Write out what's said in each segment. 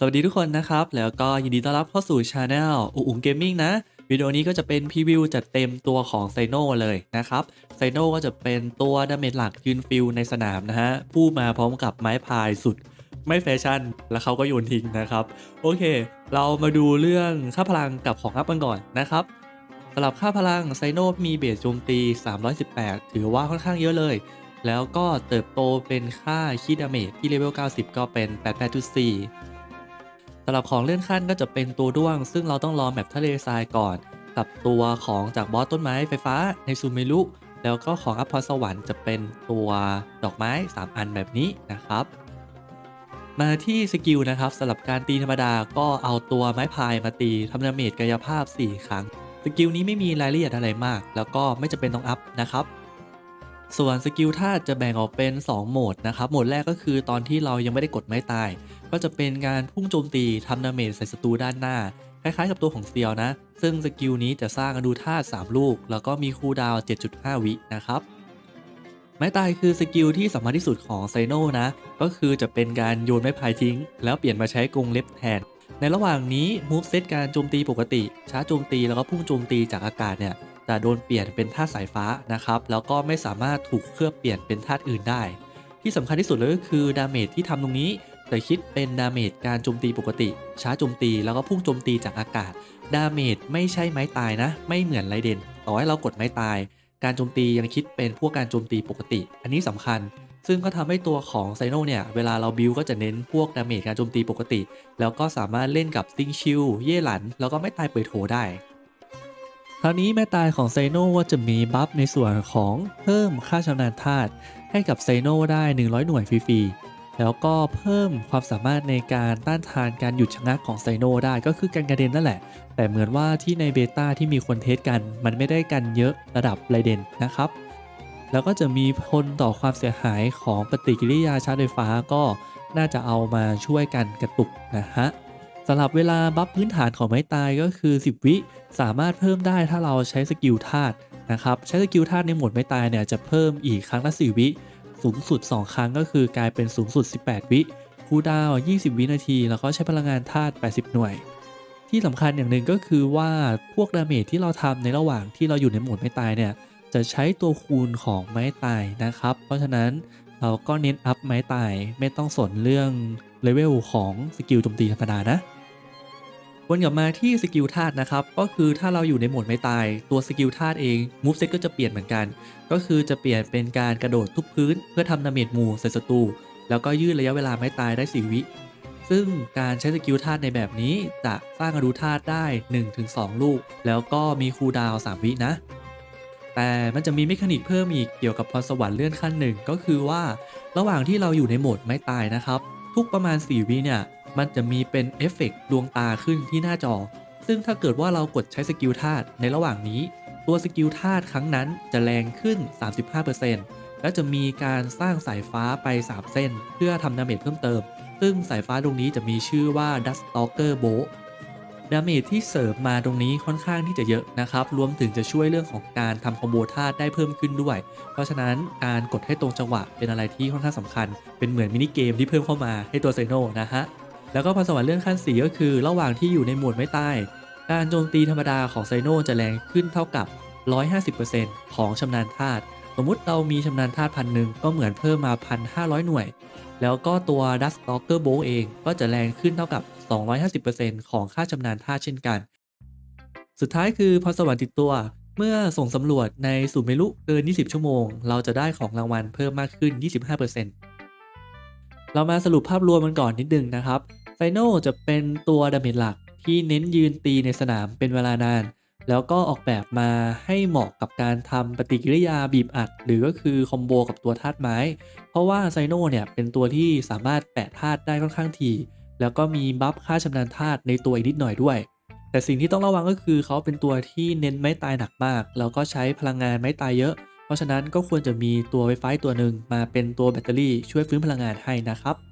สวัสดีทุกคนนะครับ แล้วก็ยินดีต้อนรับเข้าสู่ช anel อุ๋งเกมมิ่งนะ วิดีโอนี้ก็จะเป็นพรีวิวจัดเต็มตัวของไซโนเลยนะครับไซโนก็จะเป็นตัวดาเมจหลักยืนฟิลในสนามนะฮะ ผู้มาพร้อมกับไม้พายสุดไม่แฟชั่น แล้วเขาก็โยนทิ้งนะครับ โอเค เรามาดูเรื่องค่าพลังกับของอัพกันก่อนนะครับสำหรับค่าพลังไซโนมีเบสโจมตี 318 ถือว่าค่อนข้างเยอะเลย แล้วก็เติบโตเป็นค่าคีดาเมจที่เลเวล90 ก็เป็น 88.4สำหรับของเลื่อนขั้นก็จะเป็นตัวด้วง ซึ่งเราต้องรอแมปทะเลทรายก่อน กับตัวของจากบอสต้นไม้ไฟฟ้าในซูเมรุแล้วก็ของอัพพรสวรรค์จะเป็นตัวดอกไม้ 3 อันแบบนี้นะครับ มาที่สกิลนะครับสำหรับการตีธรรมดาก็เอาตัวไม้พายมาตีทำดาเมจกายภาพ 4 ครั้ง สกิลนี้ไม่มีรายละเอียดอะไรมาก แล้วก็ไม่จำเป็นต้องอัพนะครับ ส่วนสกิลธาตุจะแบ่งออกเป็น 2 โหมดนะครับโหมดแรกก็คือตอนที่เรายังไม่ได้กดไม้ตาย ก็จะเป็นการพุ่งโจมตีทำดาเมจใส่ศัตรูด้านหน้า คล้ายๆกับตัวของเซียวนะ ซึ่งสกิลนี้จะสร้างอนุธาตุ3ลูก แล้วก็มีคูลดาวน์7.5 วินะครับไม้ตายคือสกิลที่สำคัญที่สุดของไซโนนะ ก็คือจะเป็นการโยนไม้พายทิ้ง แล้วเปลี่ยนมาใช้กรงเล็บแทน ในระหว่างนี้มูฟเซตการโจมตีปกติช้าโจมตีแล้วก็พุ่งโจมตีจากอากาศเนี่ย จะโดนเปลี่ยนเป็นธาตุสายฟ้านะครับแล้วก็ไม่สามารถถูกเคลือบเปลี่ยนเป็นธาตุอื่นได้ ที่สำคัญที่สุดเลยก็คือดาเมจที่ทำตรงนี้จะคิดเป็นดาเมจการโจมตีปกติ ช้าโจมตีแล้วก็พุ่งโจมตีจากอากาศ ดาเมจไม่ใช่ไม้ตายนะ ไม่เหมือนไรเดนต่อให้เรากดไม้ตาย การโจมตียังคิดเป็นพวกการโจมตีปกติ อันนี้สำคัญ ซึ่งก็ทำให้ตัวของไซโนเนี่ย เวลาเราบิวก็จะเน้นพวกดาเมจการโจมตีปกติ แล้วก็สามารถเล่นกับซิงชิลเย่หลัน แล้วก็ไม่ตายเปิดโถได้ คราวนี้แม่ตายของไซโนว่าจะมีบัฟในส่วนของเพิ่มค่าชำนาญธาตุให้กับไซโนได้ 100 หน่วยฟรีๆ แล้วก็เพิ่มความสามารถในการต้านทานการหยุดชะงักของไซโนได้ก็คือการกระเด็นนั่นแหละ แต่เหมือนว่าที่ในเบต้าที่มีคนเทสกันมันไม่ได้กันเยอะระดับไรเดนนะครับ แล้วก็จะมีผลต่อความเสียหายของปฏิกิริยาชาร์จไฟฟ้าก็น่าจะเอามาช่วยกันกระตุกนะฮะ สำหรับเวลาบัฟพื้นฐานของไม้ตายก็คือ 10 วิสามารถเพิ่มได้ถ้าเราใช้สกิลธาตุนะครับใช้สกิลธาตุในโหมดไม้ตายเนี่ยจะเพิ่มอีกครั้งละ 4 วิสูงสุด 2 ครั้งก็คือกลายเป็นสูงสุด 18 วิคูดาว 20 วินาที แล้วก็ใช้พลังงานธาตุ 80 หน่วย ที่สำคัญอย่างหนึ่งก็คือว่าพวกดาเมจที่เราทำในระหว่างที่เราอยู่ในโหมดไม้ตายเนี่ยจะใช้ตัวคูณของไม้ตายนะครับ เพราะฉะนั้นเราก็เน้นอัพไม้ตายไม่ต้องสนเรื่องเลเวลของสกิลโจมตีธรรมดานะ วนกลับมาที่สกิลธาตุนะครับ ก็คือถ้าเราอยู่ในโหมดไม้ตาย ตัวสกิลธาตุเองมูฟเซตก็จะเปลี่ยนเหมือนกัน ก็คือจะเปลี่ยนเป็นการกระโดดทุบพื้น เพื่อทำดาเมจหมูใส่ศัตรูแล้วก็ยืดระยะเวลาไม้ตายได้4วิซึ่งการใช้สกิลธาตุในแบบนี้จะสร้างอนุธาตุได้ 1-2 ลูก แล้วก็มีคูลดาวน์3วินะ แต่มันจะมีเมคานิกเพิ่มอีกเกี่ยวกับพรสวรรค์เลื่อนขั้นหนึ่งก็คือว่า ระหว่างที่เราอยู่ในโหมดไม้ตายนะครับ ทุกประมาณ 4 วิเนี่ย มันจะมีเป็นเอฟเฟกต์ดวงตาขึ้นที่หน้าจอ ซึ่งถ้าเกิดว่าเรากดใช้สกิลธาตุในระหว่างนี้ ตัวสกิลธาตุครั้งนั้นจะแรงขึ้น 35%และจะมีการสร้างสายฟ้าไป 3 เส้น เพื่อทำดาเมจเพิ่มเติม ซึ่งสายฟ้าตรงนี้จะมีชื่อว่า Dust Stalker Bow ดาเมจที่เสริมมาตรงนี้ค่อนข้างที่จะเยอะนะครับ รวมถึงจะช่วยเรื่องของการทำคอมโบธาตุได้เพิ่มขึ้นด้วย เพราะฉะนั้นการกดให้ตรงจังหวะเป็นอะไรที่ค่อนข้างสำคัญ เป็นเหมือนมินิเกมที่เพิ่มเข้ามาให้ตัวไซโนนะฮะ แล้วก็พรสวรรค์เลื่อนขั้น 4 ก็คือ ระหว่างที่อยู่ในหมวดไม่ตาย การโจมตีธรรมดาของไซโนจะแรงขึ้นเท่ากับ 150%ของชำนาญธาตุสมมุติเรามีชำนาญธาตุพันหนึ่งก็เหมือนเพิ่มมา 1,500 หน่วย แล้วก็ตัว Dust Stalker Bow เองก็จะแรงขึ้นเท่ากับ 250%ของค่าชำนาญธาตุเช่นกัน สุดท้ายคือพรสวรรค์ติดตัวเมื่อส่งสำรวจในสูตรเมลุเกิน 20 ชั่วโมง เราจะได้ของรางวัลเพิ่มมากขึ้น 25%เรามาสรุปภาพรวมมันก่อนนิดนึงนะครับ ไฟโนจะเป็นตัวดาเมจหลักที่เน้นยืนตีในสนามเป็นเวลานาน แล้วก็ออกแบบมาให้เหมาะกับการทำปฏิกิริยาบีบอัด หรือก็คือคอมโบกับตัวธาตุไม้ เพราะว่าไซโนเนี่ยเป็นตัวที่สามารถแปะธาตุได้ค่อนข้างถี่แล้วก็มีบัฟค่าชำนาญธาตุในตัวอีกนิดหน่อยด้วย แต่สิ่งที่ต้องระวังก็คือเขาเป็นตัวที่เน้นไม้ตายหนักมาก แล้วก็ใช้พลังงานไม้ตายเยอะ เพราะฉะนั้นก็ควรจะมีตัวไวไฟตัวหนึ่งมาเป็นตัวแบตเตอรี่ช่วยฟื้นพลังงานให้นะครับ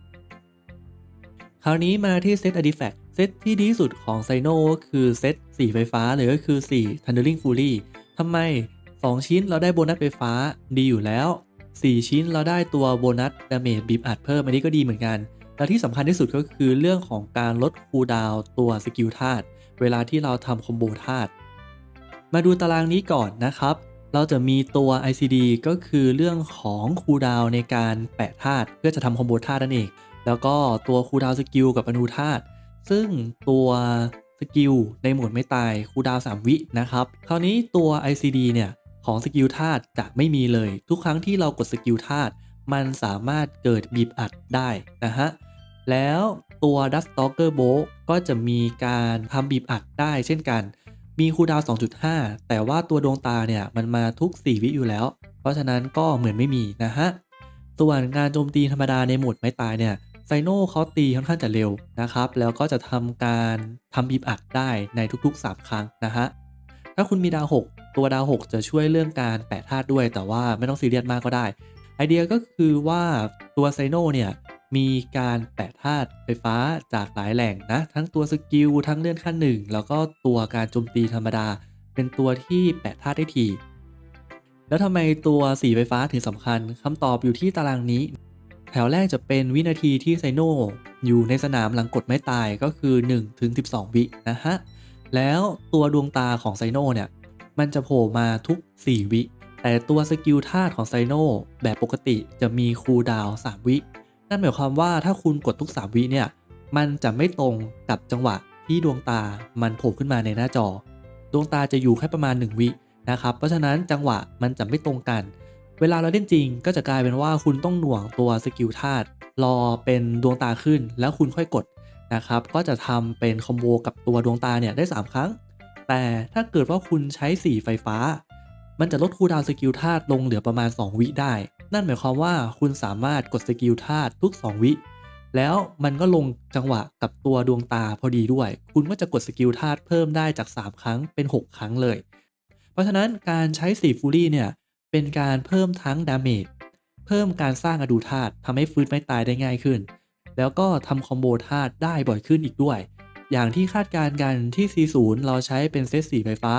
คราวนี้มาที่เซต Artifact เซตที่ดีสุดของไซโนก็คือเซตสีไฟฟ้าหรือก็คือ4 Thundering Fury ทำไม 2 ชิ้นเราได้โบนัสไฟฟ้าดีอยู่แล้ว 4 ชิ้นเราได้ตัวโบนัสดาเมจบีบอัดเพิ่มอันนี้ก็ดีเหมือนกัน และที่สำคัญที่สุดก็คือเรื่องของการลดคูลดาวตัวสกิลธาตุเวลาที่เราทำคอมโบธาตุมาดูตารางนี้ก่อนนะครับ เราจะมีตัว ICD ก็คือเรื่องของคูลดาวในการแปะธาตุเพื่อจะทำคอมโบธาตุนั่นเอง แล้วก็ตัวคูดาวสกิลกับอนูธาตซึ่งตัวสกิลในโหมดไม่ตายคูดาวน์3วินะครับ คราวนี้ตัว ICD เนี่ย ของสกิลธาตุจะไม่มีเลย ทุกครั้งที่เรากดสกิลธาตุมันสามารถเกิดบีบอัดได้นะฮะ แล้วตัว Dust Stalker b o ก็จะมีการทำบีบอัดได้เช่นกัน มีคูดาว 2.5 แต่ว่าตัวดวงตาเนี่ย มันมาทุก 4 วิอยู่แล้ว เพราะฉะนั้นก็เหมือนไม่มีนะฮะส่วนการโจมตีธรรมดาในโหมดไม้ตายเนี่ย ไซโนเขาตีค่อนข้างจะเร็วนะครับ แล้วก็จะทำการทำบีบอัดได้ในทุกๆ 3 ครั้งนะฮะ ถ้าคุณมีดาว 6 ตัวดาว 6 จะช่วยเรื่องการแปะธาตุด้วย แต่ว่าไม่ต้องซีเรียสมากก็ได้ ไอเดียก็คือว่าตัวไซโนเนี่ยมีการแปะธาตุไฟฟ้าจากหลายแหล่งนะ ทั้งตัวสกิลทั้งเลื่อนขั้นหนึ่งแล้วก็ตัวการโจมตีธรรมดา เป็นตัวที่แปะธาตุได้ทีแล้วทำไมตัวสีไฟฟ้าถึงสำคัญคำตอบอยู่ที่ตารางนี้ แถวแรกจะเป็นวินาทีที่ไซโนอยู่ในสนามหลังกดไม่ตายก็คือ 1 ถึง 12 วินะฮะ แล้วตัวดวงตาของไซโนเนี่ย มันจะโผล่มาทุก 4 วิ แต่ตัวสกิลธาตุของไซโนแบบปกติจะมีคูลดาว3 วิ นั่นหมายความว่าถ้าคุณกดทุก 3 วิเนี่ย มันจะไม่ตรงกับจังหวะที่ดวงตามันโผล่ขึ้นมาในหน้าจอ ดวงตาจะอยู่แค่ประมาณ 1 วินะครับ เพราะฉะนั้นจังหวะมันจะไม่ตรงกัน เวลาเราเล่นจริงก็จะกลายเป็นว่าคุณต้องหน่วงตัวสกิลธาตุรอเป็นดวงตาขึ้นแล้วคุณค่อยกดนะครับ ก็จะทำเป็นคอมโบกับตัวดวงตาเนี่ยได้ 3 ครั้ง แต่ถ้าเกิดว่าคุณใช้สีไฟฟ้า มันจะลดคูลดาวสกิลธาตุลงเหลือประมาณ 2 วิได้ นั่นหมายความว่าคุณสามารถกดสกิลธาตุทุก 2 วิ แล้วมันก็ลงจังหวะกับตัวดวงตาพอดีด้วย คุณก็จะกดสกิลธาตุเพิ่มได้จาก 3 ครั้งเป็น 6 ครั้งเลย เพราะฉะนั้นการใช้สีฟูรี่เนี่ย เป็นการเพิ่มทั้งดาเมจเพิ่มการสร้างอดูธาตุทำให้ฟื้นไม่ตายได้ง่ายขึ้น แล้วก็ทำคอมโบธาตุได้บ่อยขึ้นอีกด้วย อย่างที่คาดการณ์กันที่ C0 เราใช้เป็นเซตสีไฟฟ้า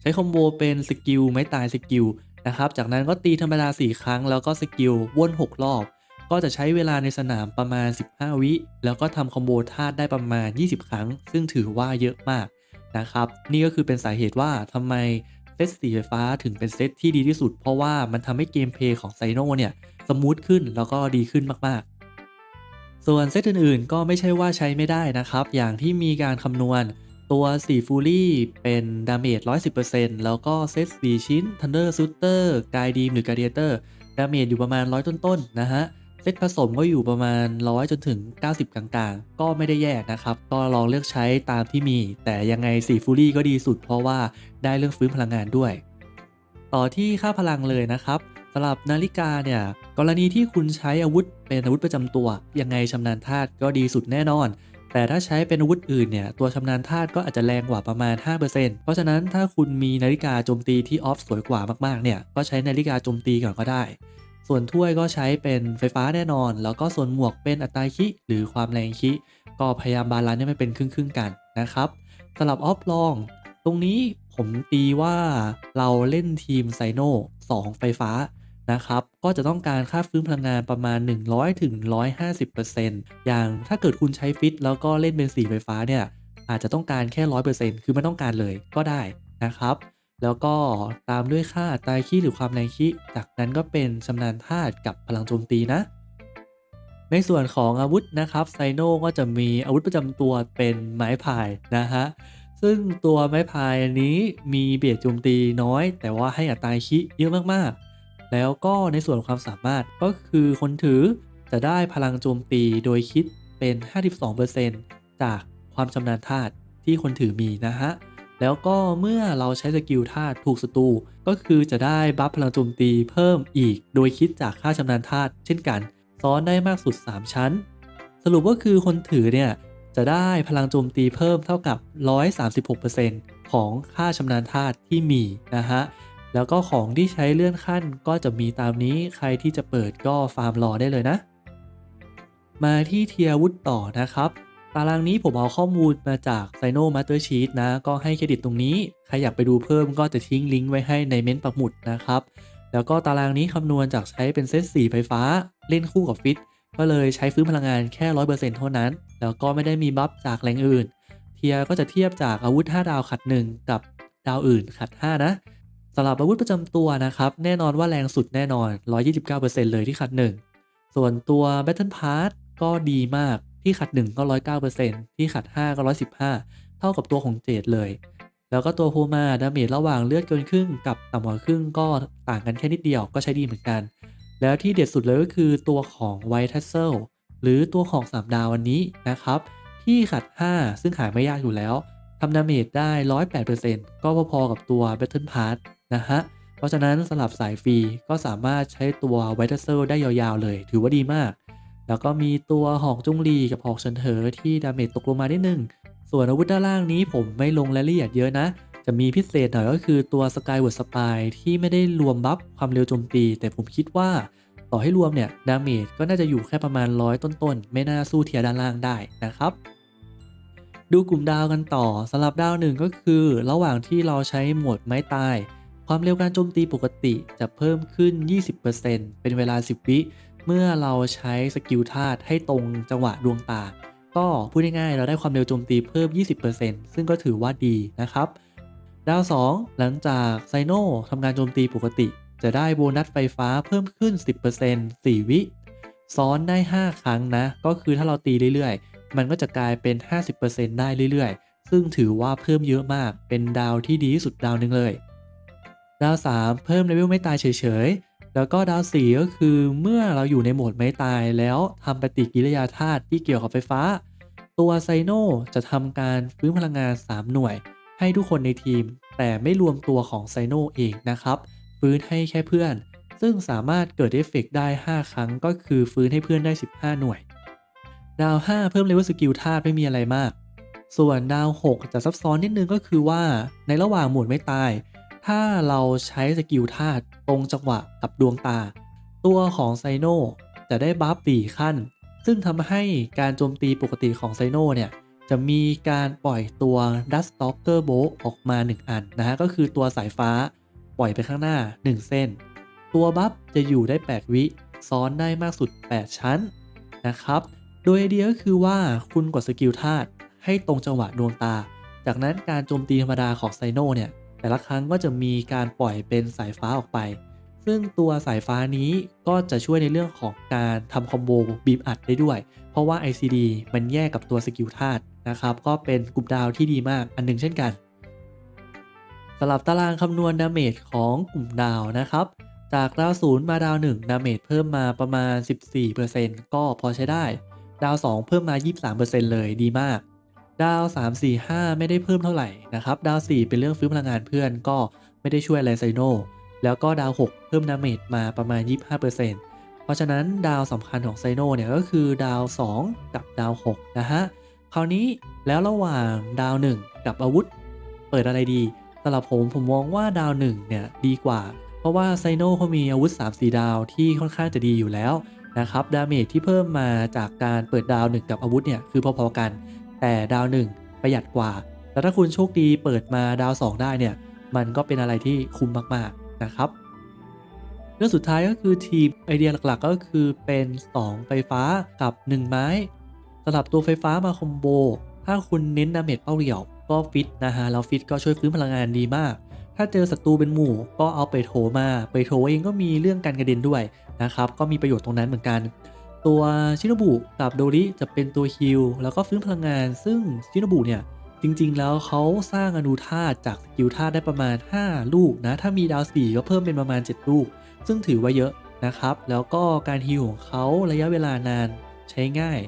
ใช้คอมโบเป็นสกิลไม่ตายสกิลนะครับ จากนั้นก็ตีธรรมดา 4 ครั้งแล้วก็สกิลวน 6 รอบ ก็จะใช้เวลาในสนามประมาณ 15 วิ แล้วก็ทำคอมโบธาตุได้ประมาณ 20 ครั้ง ซึ่งถือว่าเยอะมากนะครับ นี่ก็คือเป็นสาเหตุว่าทำไม ซตสีไฟฟ้าถึงเป็นเซตที่ดีที่สุด เพราะว่ามันทำให้เกมเพลย์ของไซโนเนี่ยสมูทขึ้นแล้วก็ดีขึ้นมากๆ ส่วนเซตอื่นๆ ก็ไม่ใช่ว่าใช้ไม่ได้นะครับ อย่างที่มีการคำนวณตัว4ฟูลี่เป็นดาเมจ110%แล้วก็เซต4ชิ้น Thunder Shooter กายดีมหรือ Gladiator ดาเมจอยู่ประมาณ 100 ต้นๆนะฮะ เซตผสมก็อยู่ประมาณ 100 จนถึง 90 กลางๆ ก็ไม่ได้แย่นะครับ ก็ลองเลือกใช้ตามที่มี แต่ยังไง4ฟูลี่ก็ดีสุดเพราะว่าได้เรื่องฟื้นพลังงานด้วย ต่อที่ค่าพลังเลยนะครับสำหรับนาฬิกาเนี่ยกรณีที่คุณใช้อาวุธเป็นอาวุธประจำตัว ยังไงชำนาญธาตุก็ดีสุดแน่นอน แต่ถ้าใช้เป็นอาวุธอื่นเนี่ยตัวชำนาญธาตุก็อาจจะแรงกว่าประมาณ 5%เพราะฉะนั้นถ้าคุณมีนาฬิกาโจมตีที่ออฟสวยกว่ามากๆเนี่ยก็ใช้นาฬิกาโจมตีก่อนก็ได้ ส่วนถ้วยก็ใช้เป็นไฟฟ้าแน่นอน แล้วก็ส่วนหมวกเป็นอัตราคิหรือความแรงคิ ก็พยายามบาลานซ์ให้มันเป็นครึ่งๆกันนะครับสำหรับออฟลอง ตรงนี้ผมตีว่าเราเล่นทีมไซโน่2ไฟฟ้านะครับก็จะต้องการค่าฟื้นพลังงานประมาณ 100ถึง150%อย่างถ้าเกิดคุณใช้ฟิตแล้วก็เล่นเป็นสีไฟฟ้าเนี่ยอาจจะต้องการแค่ 100%คือไม่ต้องการเลยก็ได้นะครับ แล้วก็ตามด้วยค่าอัตราคีหรือความแรงคีจากนั้นก็เป็นชำนาญธาตุกับพลังโจมตีนะ ในส่วนของอาวุธนะครับไซโนก็จะมีอาวุธประจำตัวเป็นไม้พายนะฮะซึ่งตัวไม้พายอันนี้มีเบียดโจมตีน้อย แต่ว่าให้อัตราคิเยอะมากๆ แล้วก็ในส่วนความสามารถก็คือคนถือจะได้พลังโจมตีโดยคิดเป็น 52%จากความชำนาญธาตุที่คนถือมีนะฮะ แล้วก็เมื่อเราใช้สกิลธาตุถูกศัตรูก็คือจะได้บัฟพลังโจมตีเพิ่มอีก โดยคิดจากค่าชำนาญธาตุเช่นกันซ้อนได้มากสุด 3 ชั้น สรุปก็คือคนถือเนี่ยจะได้พลังโจมตีเพิ่มเท่ากับ 136%ของค่าชำนาญธาตุที่มีนะฮะแล้วก็ของที่ใช้เลื่อนขั้นก็จะมีตามนี้ใครที่จะเปิดก็ฟาร์มรอได้เลยนะ มาที่เทียร์วุฒต่อนะครับ ตารางนี้ผมเอาข้อมูลมาจาก s i n o Master Sheet นะ ก็ให้เครดิตตรงนี้ ใครอยากไปดูเพิ่มก็จะทิ้งลิงก์ไว้ให้ในเม้นต์ปักหมุดนะครับ แล้วก็ตารางนี้คำนวณจากใช้เป็นเซตสีไฟฟ้า เล่นคู่กับฟิต ก็เลยใช้ฟื้นพลังงานแค่ 100%เท่านั้น แล้วก็ไม่ได้มีบัฟจากแหล่งอื่น เทียร์ก็จะเทียบจากอาวุธ 5 ดาวขัด 1 กับดาวอื่นขัด 5 นะสำหรับอาวุธประจำตัวนะครับแน่นอนว่าแรงสุดแน่นอน 129%เลยที่ขัด 1 ส่วนตัว Battle Pass ก็ดีมาก ที่ขัด 1 ก็109%ที่ขัด 5 ก็115เท่ากับตัวของเจดเลย แล้วก็ตัวโพมาดาเมจระหว่างเลือดเกินครึ่งกับต่ำกว่าครึ่งก็ต่างกันแค่นิดเดียวก็ใช้ดีเหมือนกัน แล้วที่เด็ดสุดเลยก็คือตัวของไวท์ทัสเซลหรือตัวของ3ดาววันนี้นะครับ ที่ขัด 5 ซึ่งหาไม่ยากอยู่แล้วทำดาเมจได้108%ก็พอๆกับตัว Battle Pass นะฮะเพราะฉะนั้นสำหรับสายฟรีก็สามารถใช้ตัวไวท์ทัสเซลได้ยาวๆเลย ถือว่าดีมาก แล้วก็มีตัวหอกจุงลีกับหอกเฉินเถอที่ดาเมจตกลงมานิดนึงส่วนอาวุธด้านล่างนี้ผมไม่ลงรายละเอียดเยอะนะ จะมีพิเศษหน่อยก็คือตัวสกาย w วิร์ดสปายที่ไม่ได้รวมบัฟความเร็วโจมตี แต่ผมคิดว่าต่อให้รวมเนี่ยดาเมจก็น่าจะอยู่แค่ประมาณร้อยต้นๆ ไม่น่าสู้เทียด้านล่างได้นะครับ ดูกลุ่มดาวกันต่อสำหรับดาวหนึ่งก็คือ ระหว่างที่เราใช้โหมดไม้ตาย ความเร็วการโจมตีปกติจะเพิ่มขึ้น 20%เป็นเวลา 10 วิ เมื่อเราใช้สกิลธาตุให้ตรงจังหวะดวงตา ก็พูดง่ายๆเราได้ความเร็วโจมตีเพิ่ม 20%ซึ่งก็ถือว่าดีนะครับ ดาว 2 หลังจากไซโนทำการโจมตีปกติ จะได้โบนัสไฟฟ้าเพิ่มขึ้น 10% 4 วิ ซ้อนได้ 5 ครั้งนะ ก็คือถ้าเราตีเรื่อยๆ มันก็จะกลายเป็น 50%ได้เรื่อยๆ ซึ่งถือว่าเพิ่มเยอะมาก เป็นดาวที่ดีที่สุดดาวหนึ่งเลย ดาว 3 เพิ่มเลเวลไม่ตายเฉยๆ แล้วก็ดาว4ก็คือเมื่อเราอยู่ในโหมดไม่ตายแล้วทำปฏิกิริยาธาตุที่เกี่ยวกับไฟฟ้า ตัวไซโนจะทำการฟื้นพลังงาน 3 หน่วย ให้ทุกคนในทีม แต่ไม่รวมตัวของไซโนเองนะครับ ฟื้นให้แค่เพื่อน ซึ่งสามารถเกิดเอฟเฟกต์ได้ 5 ครั้งก็คือฟื้นให้เพื่อนได้ 15 หน่วย ดาว 5 เพิ่มเลเวลสกิลธาตุไม่มีอะไรมาก ส่วนดาว 6 จะซับซ้อนนิดนึงก็คือว่าในระหว่างโหมดไม่ตาย ถ้าเราใช้สกิลธาตุตรงจังหวะกับดวงตา ตัวของไซโนจะได้บัฟสี่ขั้น ซึ่งทำให้การโจมตีปกติของไซโนเนี่ยจะมีการปล่อยตัว Dust Stalker Bolt ออกมา 1 อันนะฮะก็คือตัวสายฟ้าปล่อยไปข้างหน้า 1 เส้น ตัวบัฟจะอยู่ได้ 8 วิซ้อนได้มากสุด 8 ชั้นนะครับ โดยไอเดียก็คือว่าคุณกดสกิลธาตุให้ตรงจังหวะดวงตา จากนั้นการโจมตีธรรมดาของไซโนเนี่ย แต่ละครั้งก็จะมีการปล่อยเป็นสายฟ้าออกไป ซึ่งตัวสายฟ้านี้ก็จะช่วยในเรื่องของการทำคอมโบบีมอัดได้ด้วย เพราะว่า ICD มันแยกกับตัวสกิลธาตุนะครับ ก็เป็นกลุ่มดาวที่ดีมากอันหนึงเช่นกันสำหรับตารางคำนวณดาเมจของกลุ่มดาวนะครับ จากดาวศูนย์มาดาว1ดาเมจเพิ่มมาประมาณ 14%ก็พอใช้ได้ ดาว 2 เพิ่มมา 23%เลยดีมาก ดาว 3 4 5 ไม่ได้เพิ่มเท่าไหร่นะครับ ดาว 4 เป็นเรื่องฟื้นพลังงานเพื่อนก็ไม่ได้ช่วยอะไรไซโน แล้วก็ดาว 6 เพิ่มดาเมจมาประมาณ 25%เพราะฉะนั้นดาวสำคัญของไซโนเนี่ยก็คือดาว 2 กับดาว 6 นะฮะ คราวนี้แล้วระหว่างดาว 1 กับอาวุธ เปิดอะไรดีสำหรับผมผมมองว่าดาว 1 เนี่ยดีกว่า เพราะว่าไซโนเขามีอาวุธ 3-4 ดาวที่ค่อนข้างจะดีอยู่แล้วนะครับ ดาเมจที่เพิ่มมาจากการเปิดดาว 1 กับอาวุธเนี่ยคือพอๆกัน แต่ดาว 1 ประหยัดกว่า แล้วถ้าคุณโชคดีเปิดมาดาว 2 ได้เนี่ย มันก็เป็นอะไรที่คุ้มมากๆนะครับ เรื่องสุดท้ายก็คือทีมไอเดียหลักๆ ก็คือเป็น 2 ไฟฟ้ากับ 1 ไม้สำหรับตัวไฟฟ้ามาคอมโบ ถ้าคุณเน้นดาเมจเป้าเดี่ยว ก็ฟิตนะฮะแล้วฟิตก็ช่วยฟื้นพลังงานดีมาก ถ้าเจอศัตรูเป็นหมู่ก็เอาไปโถมา ไปโถเองก็มีเรื่องการกระเด็นด้วยนะครับ ก็มีประโยชน์ตรงนั้นเหมือนกัน ตัวชิโนบุกับโดริจะเป็นตัวฮิลแล้วก็ฟื้นพลังงาน ซึ่งชิโนบุเนี่ยจริง ๆ แล้วเขาสร้างอนุธาตุจากสกิลธาตุได้ประมาณ 5 ลูกนะ ถ้ามีดาว4ก็เพิ่มเป็นประมาณ 7 ลูก ซึ่งถือว่าเยอะนะครับ แล้วก็การฮิลของเขาระยะเวลานานใช้ง่าย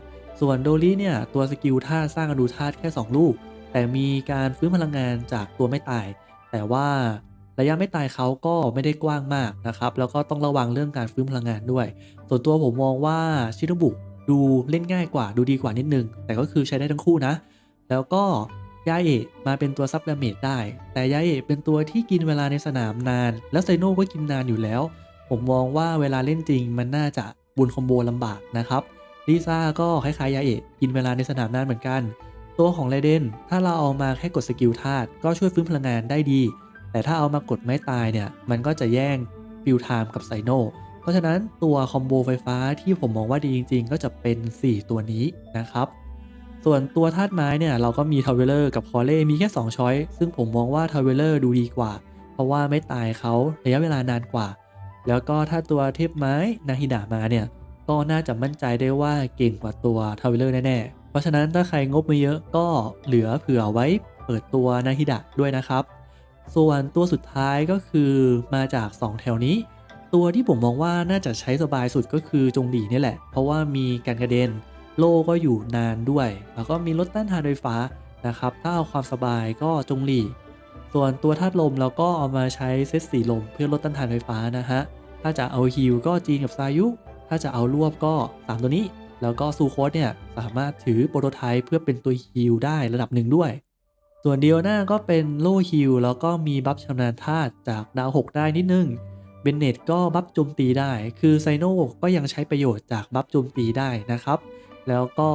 ส่วนโดริเนี่ยตัวสกิลธาตุสร้างอนุธาตุแค่ 2 ลูก แต่มีการฟื้นพลังงานจากตัวไม่ตาย แต่ว่า ระยะไม่ตายเขาก็ไม่ได้กว้างมากนะครับ แล้วก็ต้องระวังเรื่องการฟื้นพลังงานด้วย ส่วนตัวผมมองว่าชิโนบุดูเล่นง่ายกว่าดูดีกว่านิดนึง แต่ก็คือใช้ได้ทั้งคู่นะ แล้วก็ยาเอะมาเป็นตัวซับดาเมจได้ แต่ยาเอะเป็นตัวที่กินเวลาในสนามนาน แล้วไซโน่ก็กินนานอยู่แล้ว ผมมองว่าเวลาเล่นจริงมันน่าจะบุนคอมโบลำบากนะครับลิซ่าก็คล้ายๆยาเอะกินเวลาในสนามนานเหมือนกัน ตัวของไรเดนถ้าเราเอามาแค่กดสกิลธาตุก็ช่วยฟื้นพลังงานได้ดี แต่ถ้าเอามากดไม้ตายเนี่ย มันก็จะแย่งฟิลไทม์กับไซโนเพราะฉะนั้นตัวคอมโบไฟฟ้าที่ผมมองว่าดีจริง ๆ ก็จะเป็น 4 ตัวนี้นะครับ ส่วนตัวธาตุไม้เนี่ยเราก็มีทาวเวลเลอร์กับคอเล่มีแค่2ช้อยซึ่งผมมองว่าทาวเวลเลอร์ดูดีกว่า เพราะว่าไม่ตายเขาระยะเวลานานกว่า แล้วก็ถ้าตัวเทพไม้นาฮิดะมาเนี่ยก็น่าจะมั่นใจได้ว่าเก่งกว่าตัวทาวเวลเลอร์แน่ๆ เพราะฉะนั้นถ้าใครงบไม่เยอะก็เหลือเผื่อไว้เปิดตัวนาฮิดะด้วยนะครับ ส่วนตัวสุดท้ายก็คือมาจาก 2 แถวนี้ ตัวที่ผมมองว่าน่าจะใช้สบายสุดก็คือจงหลีนี่แหละ เพราะว่ามีการกระเด็น โล่ก็อยู่นานด้วย แล้วก็มีรถต้านทานไฟฟ้านะครับ ถ้าเอาความสบายก็จงหลีส่วนตัวธาตุลมเราก็เอามาใช้เซตสีลมเพื่อลดต้านทานไฟฟ้านะฮะ ถ้าจะเอาฮิลก็จีนกับซายุ ถ้าจะเอารวบก็ 3 ตัวนี้ แล้วก็ซูโคสเนี่ยสามารถถือโปรโตไทป์เพื่อเป็นตัวฮิลได้ระดับหนึ่งด้วย ส่วนเดียวหน้าก็เป็นโล่ฮิลแล้วก็มีบัฟชำนาญธาตุจากดาว 6 ได้นิดนึง เบนเนตก็บัฟโจมตีได้ คือไซโนก็ยังใช้ประโยชน์จากบัฟโจมตีได้นะครับ แล้วก็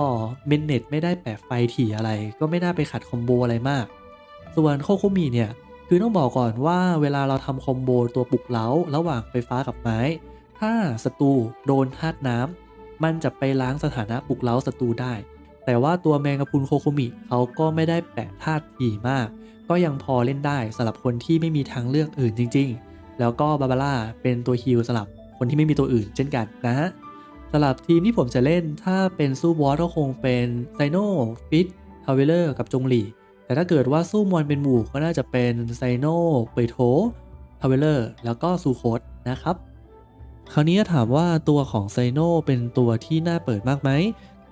เบนเนตไม่ได้แปะไฟถี่อะไร ก็ไม่น่าไปขัดคอมโบอะไรมาก ส่วนโคโคมิเนี่ยคือต้องบอกก่อนว่าเวลาเราทำคอมโบตัวปลุกเล้าระหว่างไฟฟ้ากับไม้ ถ้าศัตรูโดนธาตุน้ำมันจะไปล้างสถานะปลุกเล้าศัตรูได้ แต่ว่าตัวแมงกะพรุนโคโคมิเขาก็ไม่ได้แปะธาตุทีมาก ก็ยังพอเล่นได้สำหรับคนที่ไม่มีทางเลือกอื่นจริง ๆ แล้วก็บาบาร่าเป็นตัวฮิลสำหรับคนที่ไม่มีตัวอื่นเช่นกันนะฮะสำหรับทีมที่ผมจะเล่นถ้าเป็นสู้บอสก็คงเป็นไซโนฟิตทาวเวลเลอร์กับจงหลีแต่ถ้าเกิดว่าสู้มอนเป็นหมู่ก็น่าจะเป็นไซโนเปโถทาวเวลเลอร์แล้วก็ซูโคสนะครับ คราวนี้ถามว่าตัวของไซโนเป็นตัวที่น่าเปิดมากไหม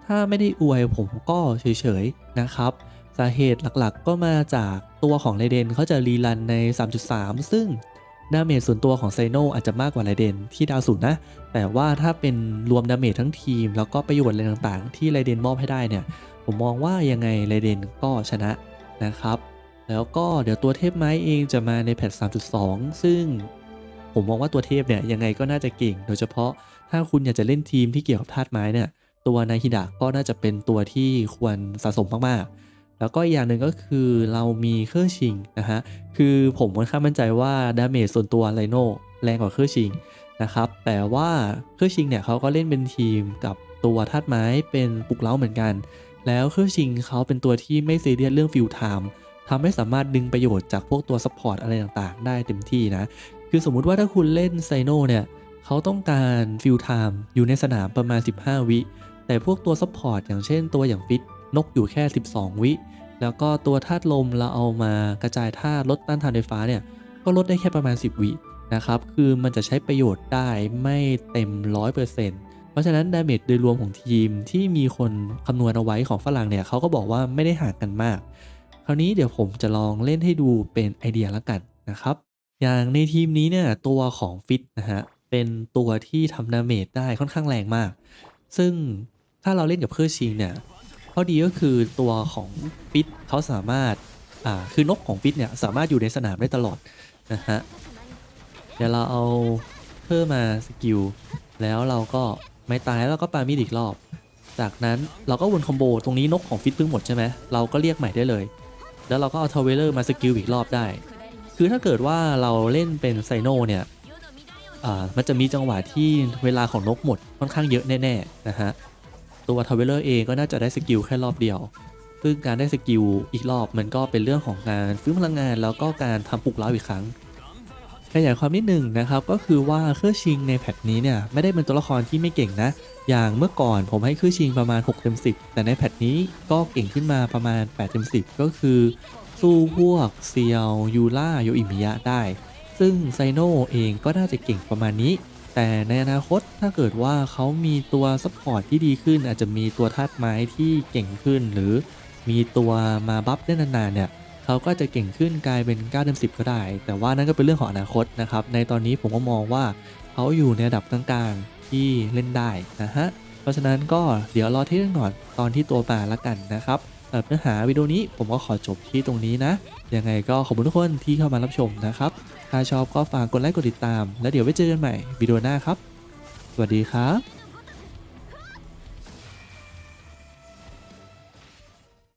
ถ้าไม่ได้อวยผมก็เฉยๆนะครับ สาเหตุหลักๆก็มาจากตัวของไรเดนเขาจะรีรันใน 3.3 ซึ่งดาเมจส่วนตัวของไซโนอาจจะมากกว่าไรเดนที่ดาวศูนนะ แต่ว่าถ้าเป็นรวมดาเมจทั้งทีม แล้วก็ประโยชน์อะไรต่างๆ ที่ไรเดนมอบให้ได้เนี่ย ผมมองว่ายังไงไรเดนก็ชนะนะครับ แล้วก็เดี๋ยวตัวเทพไม้เองจะมาในแพท 3.2 ซึ่งผมมองว่าตัวเทพเนี่ยยังไงก็น่าจะเก่ง โดยเฉพาะถ้าคุณอยากจะเล่นทีมที่เกี่ยวกับธาตุไม้เนี่ย ตัวนาฮิดะก็น่าจะเป็นตัวที่ควรสะสมมากๆ แล้วก็อีกอย่างหนึ่งก็คือเรามีเครื่องชิงนะฮะ คือผมค่อนข้างมั่นใจว่าดาเมจส่วนตัวไลโนแรงกว่าเครื่องชิงนะครับ แต่ว่าเครื่องชิงเนี่ยเขาก็เล่นเป็นทีมกับตัวธาตุไม้เป็นปลุกเล้าเหมือนกัน แล้วเครื่องชิงเขาเป็นตัวที่ไม่ซีเรียสเรื่องฟิลไทม์ทำให้สามารถดึงประโยชน์จากพวกตัวซัพพอร์ตอะไรต่างๆ ได้เต็มที่นะ คือสมมุติว่าถ้าคุณเล่นไซโนเนี่ยเขาต้องการฟิลไทม์อยู่ในสนามประมาณ 15 วิ แต่พวกตัวซัพพอร์ตอย่างเช่นตัวอย่างฟิตนกอยู่แค่ 12 วิ แล้วก็ตัวธาตุลมเราเอามากระจายธาตุลดต้านทานไฟฟ้าเนี่ย ก็ลดได้แค่ประมาณ 10 วินะครับ คือมันจะใช้ประโยชน์ได้ไม่เต็ม 100%เพราะฉะนั้นดาเมจโดยรวมของทีมที่มีคนคำนวณเอาไว้ของฝรั่งเนี่ยเขาก็บอกว่าไม่ได้ห่างกันมาก คราวนี้เดี๋ยวผมจะลองเล่นให้ดูเป็นไอเดียละกันนะครับ อย่างในทีมนี้เนี่ยตัวของฟิตนะฮะเป็นตัวที่ทำดาเมจได้ค่อนข้างแรงมาก ซึ่ง ถ้าเราเล่นกับเครื่อชิงเนี่ยข้อดีก็คือตัวของฟิตเขาสามารถอ่าคือนกของฟิตเนี่ยสามารถอยู่ในสนามได้ตลอดนะฮะเดี๋ยวเราเอาเพิ่มมาสกิลแล้วเราก็ไม่ตายแล้วก็ปามีดอีกรอบ จากนั้นเราก็วนคอมโบตรงนี้นกของฟิตเพิ่งหมดใช่ไหมเราก็เรียกใหม่ได้เลย แล้วเราก็เอาทาวเวลเลอร์มาสกิลอีกรอบได้ คือถ้าเกิดว่าเราเล่นเป็นไซโนเนี่ยมันจะมีจังหวะที่เวลาของนกหมดค่อนข้างเยอะแน่ๆนะฮะ ตัวทาวเวลเลอร์เองก็น่าจะได้สกิลแค่รอบเดียว ซึ่งการได้สกิลอีกรอบมันก็เป็นเรื่องของการฟื้นพลังงานแล้วก็การทำปลุกเล้าอีกครั้งขยายความนิดหนึ่งนะครับก็คือว่าเครื่องชิงในแพทนี้เนี่ยไม่ได้เป็นตัวละครที่ไม่เก่งนะ อย่างเมื่อก่อนผมให้เครื่องชิงประมาณ6เต็ม10 แต่ในแพทนี้ก็เก่งขึ้นมาประมาณ8เต็ม10 ก็คือ สู้พวกเซียวยูล่าโยอิมิยะได้ ซึ่งไซโนเองก็น่าจะเก่งประมาณนี้ แต่ในอนาคตถ้าเกิดว่าเขามีตัวซัพพอร์ตที่ดีขึ้น อาจจะมีตัวธาตุไม้ที่เก่งขึ้น หรือมีตัวมาบัฟได้นานๆเนี่ยเขาก็จะเก่งขึ้นกลายเป็น9เต็ม10 ก็ได้ แต่ว่านั่นก็เป็นเรื่องของอนาคตนะครับ ในตอนนี้ผมก็มองว่าเขาอยู่ในระดับกลางๆที่เล่นได้นะฮะ เพราะฉะนั้นก็เดี๋ยวรอที่ยงก่อนตอนที่ตัวมาละกันนะครับสำหรับเนื้อหาวิดีโอนี้ผมก็ขอจบที่ตรงนี้นะ ยังไงก็ขอบคุณทุกคนที่เข้ามารับชมนะครับ ถ้าชอบก็ฝากกดไลค์กดติดตาม แล้วเดี๋ยวไว้เจอกันใหม่วิดีโอหน้าครับ สวัสดีครับ